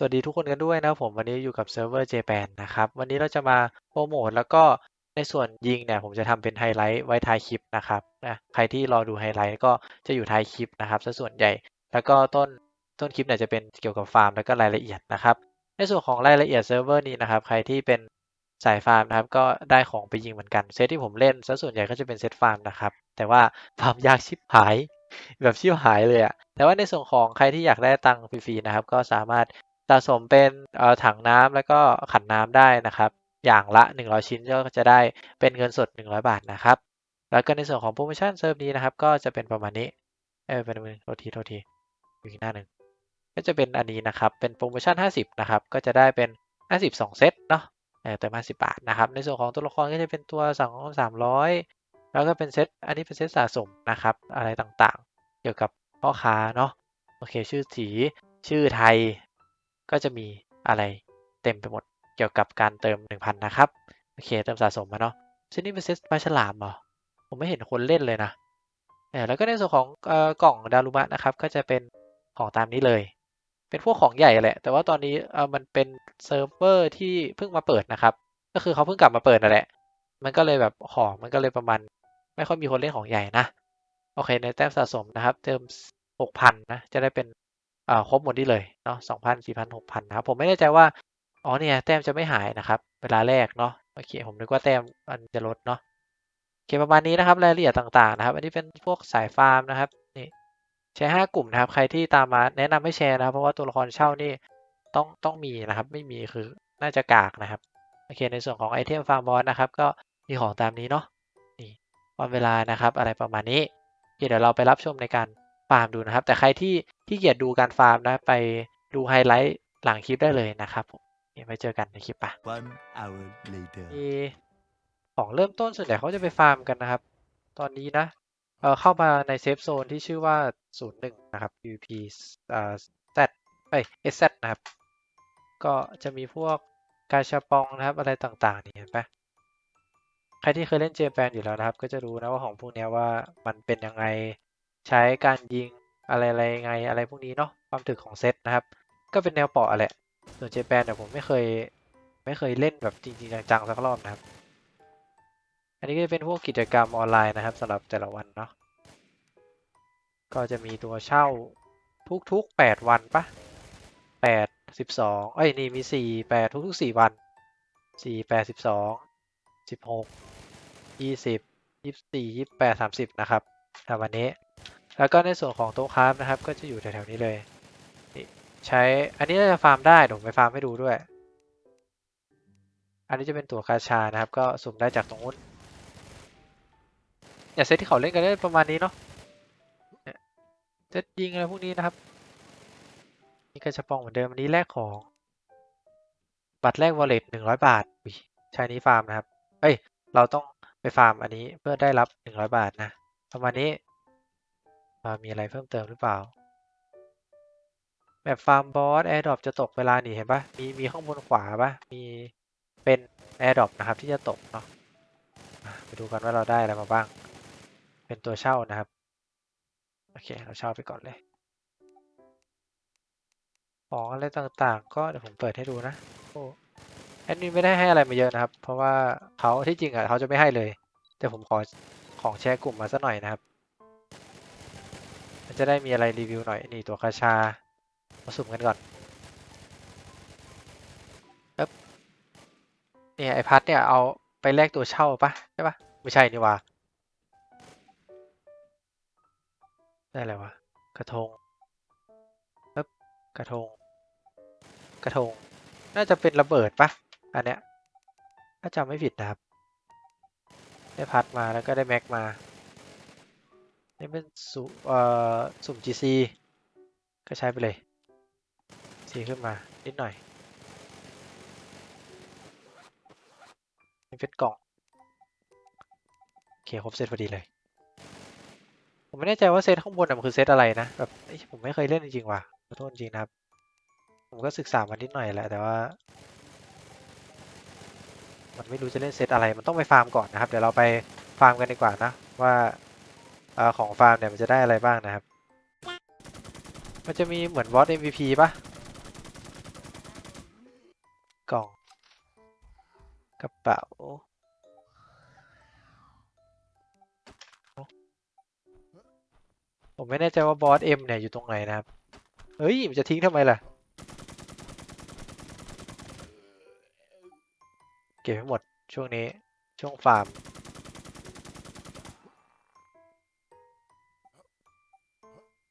สวัสดีทุกคนกันด้วยนะครับผมวันนี้อยู่กับเซิร์ฟเวอร์ JPAN นะครับวันนี้เราจะมาโปรโมทแล้วก็ในส่วนยิงเนี่ยผมจะทำเป็นไฮไลท์ไว้ท้ายคลิปนะครับนะใครที่รอดูไฮไลท์ก็จะอยู่ท้ายคลิปนะครับซะส่วนใหญ่ แล้วก็ต้นต้นคลิปเนี่ยจะเป็นเกี่ยวกับฟาร์มแล้วก็รายละเอียดนะครับ ในส่วนของรายละเอียดเซิร์ฟเวอร์นี้นะครับใครที่เป็นสายฟาร์มนะครับก็ได้ของไปยิงเหมือนกันเซตที่ผมเล่นซะส่วนใหญ่ก็จะเป็นเซตฟาร์มนะครับแต่ว่าฟาร์มยากชิบหายแบบชิบหายเลยอะแต่ว่าในส่วนของใครที่อยากได้ตังค์ฟรีๆนะครับก็สามารถ สะสมเป็นถังน้ำแล้วก็ขันน้ำได้นะครับ อย่างละ 100 ชิ้นก็จะได้เป็นเงินสด 100 บาทนะครับ แล้วก็ในส่วนของโปรโมชั่นเซิร์ฟนี้นะครับ ก็จะเป็นประมาณนี้เออเป็นโทษทีโทษทีอีกหน้าหนึ่งก็จะเป็นอันนี้นะครับ เป็นโปรโมชั่น 50 นะครับ ก็จะได้เป็น 50 2 เซตเนาะเออเติม50 บาทนะครับ ในส่วนของตัวละครก็จะเป็นตัวสั่ง300 แล้วก็เป็นเซต อันนี้เป็นเซตสะสมนะครับ อะไรต่างๆ เกี่ยวกับพ่อค้าเนาะ โอเค ชื่อสี ชื่อไทย ก็จะมีอะไรเต็มไปหมดเกี่ยวกับการเติม 1,000 นะครับ โอเค เติมสะสมมาเนาะซตนี้เป็นเซตปลาฉลามเหรอ ผมไม่เห็นคนเล่นเลยนะแล้วก็ในส่วนของกล่องดารุมะนะครับ ก็จะเป็นของตามนี้เลย เป็นพวกของใหญ่แหละ แต่ว่าตอนนี้มันเป็นเซิร์ฟเวอร์ที่เพิ่งมาเปิดนะครับ ก็คือเขาเพิ่งกลับมาเปิดนั่นแหละ มันก็เลยแบบของมันก็เลยประมาณ ไม่ค่อยมีคนเล่นของใหญ่นะ โอเค ในแต้มสะสมนะครับ เติม 6,000 นะ จะได้เป็น อ่าครบหมดนี่เลยเนาะ2,000 4,000 6,000นะครับผมไม่แน่ใจว่าอ๋อเนี่ยแต้มจะไม่หายนะครับเวลาแรกเนาะโอเคผมนึกว่าแต้มมันจะลดเนาะโอเคประมาณนี้นะครับรายละเอียดต่างๆนะครับ อันนี้เป็นพวกสายฟาร์มนะครับนี่แชร์5กลุ่มนะครับใครที่ตามมาแนะนำให้แชร์นะครับ เพราะว่าตัวละครเช่านี่ต้องต้องมีนะครับ ไม่มีคือน่าจะกากนะครับโอเคในส่วนของไอเทมฟาร์มบอสนะครับ ก็มีของตามนี้เนาะนี่วันเวลานะครับ อะไรประมาณนี้โอเคเดี๋ยวเราไปรับชมในการ ฟาร์มดูนะครับ แต่ใครที่ที่เกียจดูการฟาร์มนะ ไปดูไฮไลท์หลังคลิปได้เลยนะครับผมนี่ไว้เจอกันในคลิปปะ One hour later. มีของเริ่มต้นส่วนใหญ่เขาจะไปฟาร์มกันนะครับ ตอนนี้นะเอ่อเข้ามาในเซฟโซนที่ชื่อว่า 01 นะครับ PVP อ่า Z เอ้ย SZ นะครับ ก็จะมีพวกกาชาปองนะครับ อะไรต่างๆนี่เห็นปะใครที่เคยเล่นเจแปนอยู่แล้วนะครับ ก็จะรู้นะว่าของพวกเนี้ยว่ามันเป็นยังไง ใช้การยิงอะไรอะไรไงอะไรพวกนี้เนาะความถึกของเซตนะครับ ก็เป็นแนวเปาะแหละ ส่วนเจแปนเนี่ยผมไม่เคยไม่เคยเล่นแบบจริงๆจังๆสักรอบนะครับ อันนี้ก็จะเป็นพวกกิจกรรมออนไลน์นะครับสำหรับแต่ละวันเนาะก็จะมีตัวเช่าทุกๆ 8 วันปะ8 12เอ้ยนี่มี 4 8 ทุกๆ 4 วัน 4 8 12 16 20 24 28 30 นะครับในวันนี้ แล้วก็ในส่วนของโต๊ะคราฟนะครับ ก็จะอยู่แถวๆนี้เลยนี่ใช้อันนี้จะฟาร์มได้ผมไปฟาร์มให้ดูด้วย อันนี้จะเป็นตัวกาชานะครับ ก็สุ่มได้จากตรงนู้นเนี่ยเซตที่เขาเล่นกันได้ประมาณนี้เนาะเนี่ยเซตยิงอะไรพวกนี้นะครับนี่กระชับปองเหมือนเดิมอันนี้แลกของ บัตรแลกวอลเล็ตหนึ่งร้อยบาทอุ๊ยใช้นี้ฟาร์มนะครับ เอ้ย เราต้องไปฟาร์มอันนี้เพื่อได้รับหนึ่งร้อยบาทนะ ประมาณนี้ อ่ามีอะไรเพิ่มเติมหรือเปล่าแบบฟาร์มบอสแอร์ดรอปจะตกเวลาหนีเห็นปะมีมีข้างบนขวาปะมีเป็นแอร์ดรอปนะครับที่จะตกเนาะไปดูกันว่าเราได้อะไรมาบ้าง เป็นตัวเช่านะครับ โอเค เราเช่าไปก่อนเลยของอะไรต่างๆ ก็เดี๋ยวผมเปิดให้ดูนะโอ้แอดมินไม่ได้ให้อะไรมาเยอะนะครับ เพราะว่าเขาที่จริงอะเขาจะไม่ให้เลย แต่ผมขอของแชร์กลุ่มมาสักหน่อยนะครับ จะได้มีอะไรรีวิวหน่อย นี่ตัวคาชามาสุ่มกันก่อนปึ๊บเนี่ยไอพัดเนี่ยเอาไปแลกตัวเช่าปะใช่ปะไม่ใช่นี่ว่าได้อะไรวะกระทงปึ๊บกระทง กระทง น่าจะเป็นระเบิดปะอันเนี้ยถ้าจำไม่ผิดนะครับ ได้พัดมาแล้วก็ได้แม็กมา นี่เป็นสุเอ่อสุ่ม GC ก็ใช้ไปเลยสีขึ้นมา นิดหน่อย นี่เป็นกล่อง โอเค ครบเซตพอดีเลย ผมไม่แน่ใจว่าเซตข้างบนน่ะมันคือเซตอะไรนะ แบบผมไม่เคยเล่นจริงๆว่ะขอโทษจริงนะครับ ผมก็ศึกษามานิดหน่อยแหละ แต่ว่า มันไม่รู้จะเล่นเซตอะไร มันต้องไปฟาร์มก่อนนะครับ เดี๋ยวเราไปฟาร์มกันดีกว่านะ ว่า ของฟาร์มเนี่ยมันจะได้อะไรบ้างนะครับ มันจะมีเหมือนบอส MVP ปะกล่อง กระเป๋า ผมไม่แน่ใจว่าบอสเอ็มเนี่ยอยู่ตรงไหนนะครับ เฮ้ย มันจะทิ้งทำไมล่ะ เก็บให้หมดช่วงนี้ช่วงฟาร์ม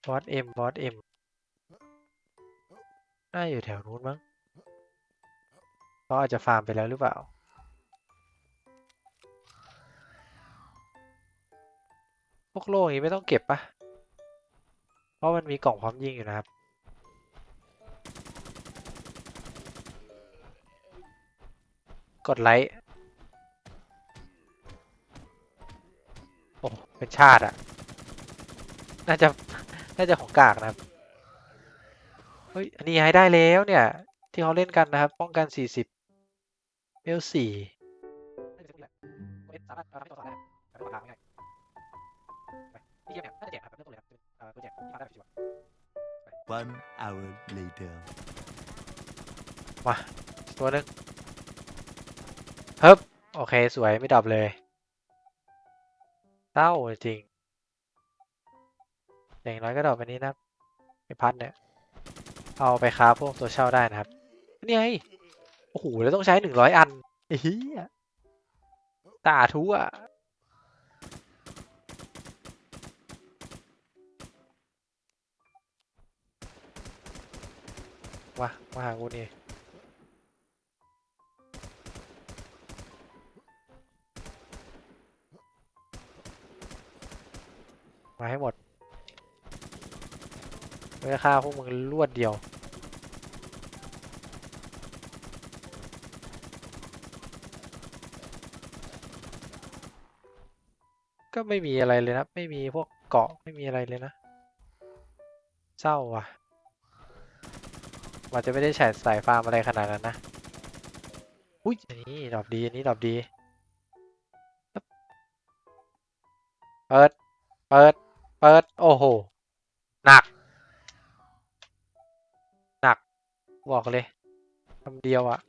บอสเอ็มบอสเอ็มน่าอยู่แถวนู้นมั้งเขาอาจจะฟาร์มไปแล้วหรือเปล่า พวกโล่ย่างนี้ไม่ต้องเก็บปะเพราะมันมีกล่องพร้อมยิงอยู่นะครับกดไลค์ โอ้ เป็นชาติอะ น่าจะ น่าจะของกากนะครับ เฮ้ย อันนี้ย้ายได้แล้วเนี่ย ที่เขาเล่นกันนะครับ ป้องกัน 40เวลสี่สามารถเอาทำให้ตัวสอบได้แบบไม่ต้องราคาง่ายนี่เกมเนี่ยน่าจะแจกครับเรื่องตัวเลยครับเอ่อตัวแจกที่ทำได้แบบชิว One hour later. มาตัวหนึงเฮ้บโอเค สวยไม่ดรอปเลยเต้าจริง อย่างน้อยก็ดอปอันนี้นะไอพัดเนี่ย เอาไปค้าพวกตัวเช่าได้นะครับ นี่ไง โอ้โหแล้วต้องใช้หนึ่งร้อยอันไอ้เหี้ยตาทุอะมามาหากูนี่มาให้หมด ไม่ได้ฆ่าพวกมึงรวดเดียว ก็ไม่มีอะไรเลยนะ ไม่มีพวกเกาะไม่มีอะไรเลยนะ เศร้าว่ะมันจะไม่ได้ใช้สายฟาร์มอะไรขนาดนั้นนะ อุ้ยอันนี้ดอกดีอันนี้ดอกดี เปิด เปิด เปิด โอ้โห บอกเลยคำเดียวอะ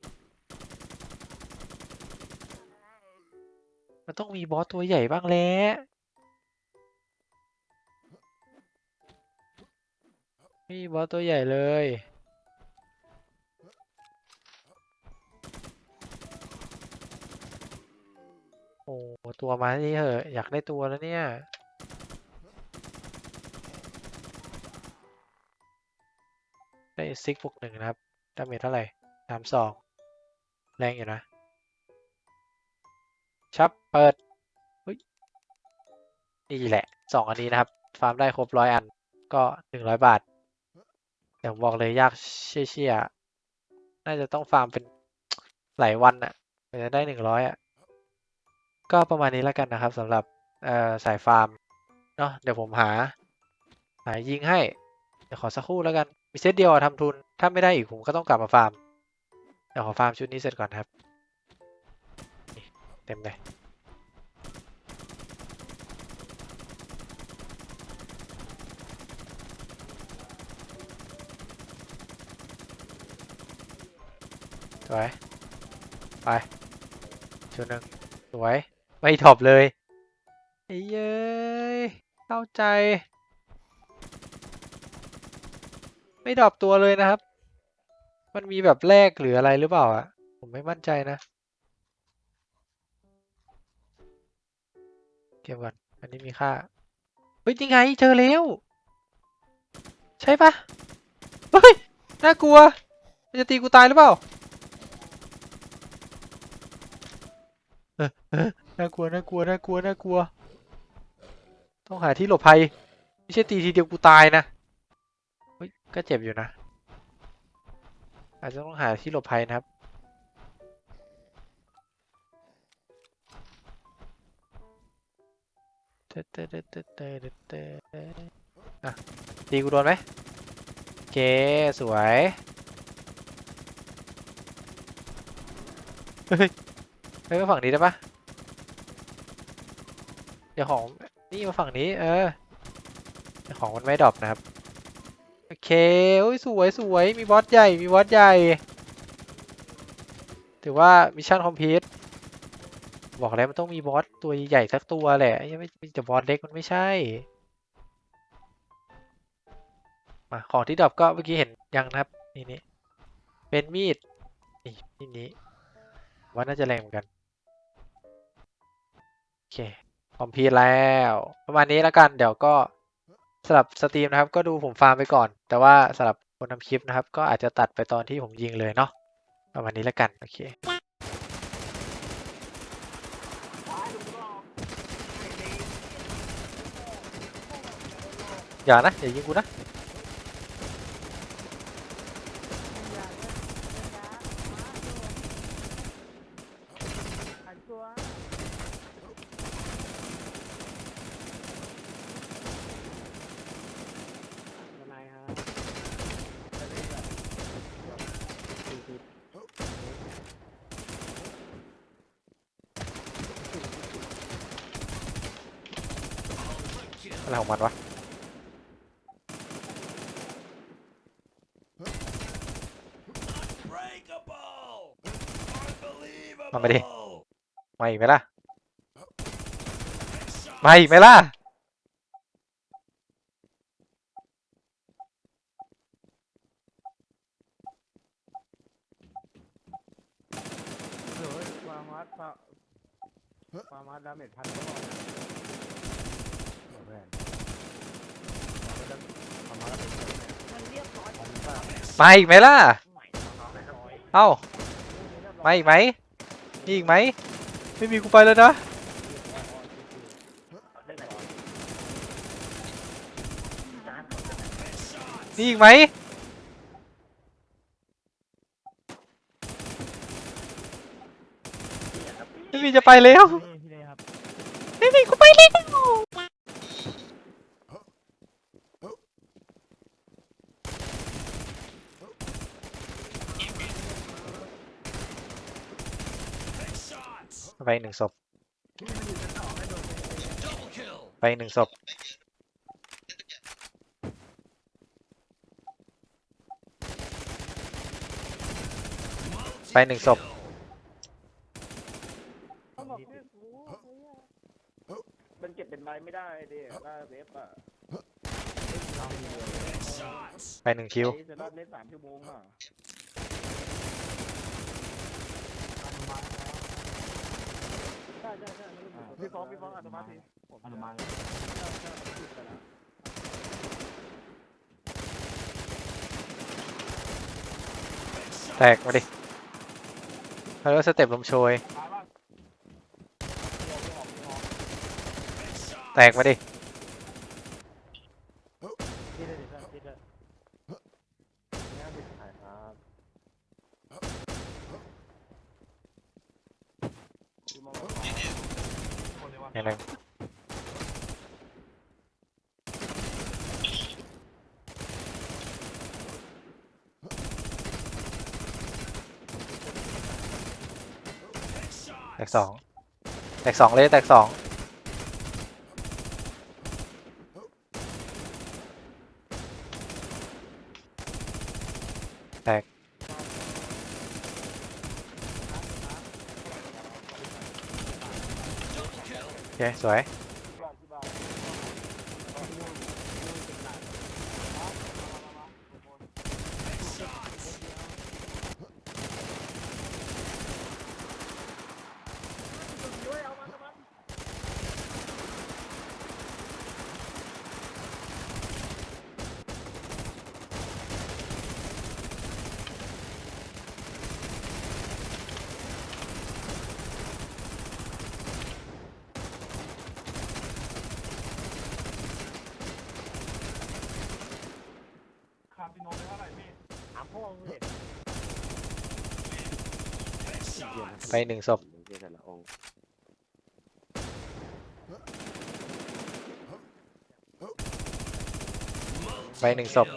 มันต้องมีบอสตัวใหญ่บ้างแหละไม่มีบอสตัวใหญ่เลยโอ้ตัวมาที่เหอะอยากได้ตัวแล้วเนี่ย ได้ซิกบวกหนึ่งนะครับ ดาเมจเท่าไหร่สามสองแรงอยู่นะ ชับเปิดเฮ้ยนี่แหละสองอันนี้นะครับ ฟาร์มได้ครบร้อยอันก็หนึ่งร้อยบาทแต่ผมบอกเลยยากเชี่ยๆน่าจะต้องฟาร์มเป็นหลายวันอะกว่าจะได้หนึ่งร้อยอะก็ประมาณนี้แล้วกันนะครับสำหรับสายฟาร์มเนาะเดี๋ยวผมหา หายิงให้ เดี๋ยวขอสักครู่แล้วกัน มีเซตเดียวทำทุน ถ้าไม่ได้อีกผมก็ต้องกลับมาฟาร์ม เดี๋ยวขอฟาร์มชุดนี้เสร็จก่อนครับ เต็มเลย สวย ไปชุดหนึ่งสวย ไม่ถอบเลยไอ้เย้ยเข้าใจ ไม่ดรอปตัวเลยนะครับ มันมีแบบแลกหรืออะไรหรือเปล่าอะ ผมไม่มั่นใจนะ เก็บก่อน อันนี้มีค่า เฮ้ยยังไงเจอแล้ว ใช่ปะเฮ้ย น่ากลัว มันจะตีกูตายหรือเปล่าเออน่ากลัว น่ากลัว น่ากลัว น่ากลัว ต้องหาที่หลบภัย ไม่ใช่ตีทีเดียวกูตายนะ ก็เจ็บอยู่นะ อาจจะต้องหาที่หลบภัยนะครับ เตะเตะเตะเตะเตะเตะอะตีกูโดนไหมโอเค สวย เฮ้ยไปมาฝั่งนี้ได้ปะเดี๋ยวของนี่มาฝั่งนี้ เออเดี๋ยวของมันไม่ดรอปนะครับ เคโอ้ยสวยสวยมีบอสใหญ่มีบอสใหญ่ ถือว่ามิชชั่นคอมพลีทบอกแล้วมันต้องมีบอสตัวใหญ่สักตัวแหละยังไม่มีแต่บอสเล็กมันไม่ใช่มาของที่ดรอปก็เมื่อกี้เห็นยังนะครับนี่นี่เป็นมีดนี่นี่นี้ว่าน่าจะแรงเหมือนกันโอเคคอมพลีทแล้ว ประมาณนี้แล้วกันเดี๋ยวก็ สำหรับสตรีมนะครับ ก็ดูผมฟาร์มไปก่อน แต่ว่าสำหรับคนทำคลิปนะครับ ก็อาจจะตัดไปตอนที่ผมยิงเลยเนาะประมาณนี้แล้วกันโอเคอย่านะอย่ายิงกูนะ อะไรของมันวะมันไม่ดิไมาอีกไหมล่ะไมาอีกไหมล่ะเฮ้ยความวัดความความวัดดาเมจพันก็ พอนะเดี๋ยวเพื่อนความวัดดาเมจพันเนี่ยพันป่ะมาอีกไหมล่ะไม่ร้อยเอ้ามาอีกไหมมีอีกไหม ไม่มีกูไปแล้วนะได้ไหนวะมีอีกไหม ไม่มีจะไปแล้วพี่เลยครับไม่มีกูไปแล้ว ไปหนึ่งศพ ไปหนึ่งศพ ไปหนึ่งศพมันเก็บเป็นใบไม่ได้ดิล่าเวฟอะไปหนึ่งคิวจะรอบเล่นสามชั่วโมงอะ ใช่ใช่ใช่พี่ฟ้องพี่ฟ้องอัตมาทีผมอัตมาแตกมาดิเขาเรียกว่าสเต็ปลมโชย แตกมาดิ ที่ได้ที่ได้ที่ได้นี่เป็นขายครับ อย่างหนึ่งแตกสองแตกสองเลยแตกสองแตกโอ เค สวย คาปิโนได้เท่าไหร่พี่ถามพ่อมึงเห็น ไปหนึ่งศพแต่ละองค์ไปหนึ่งศพ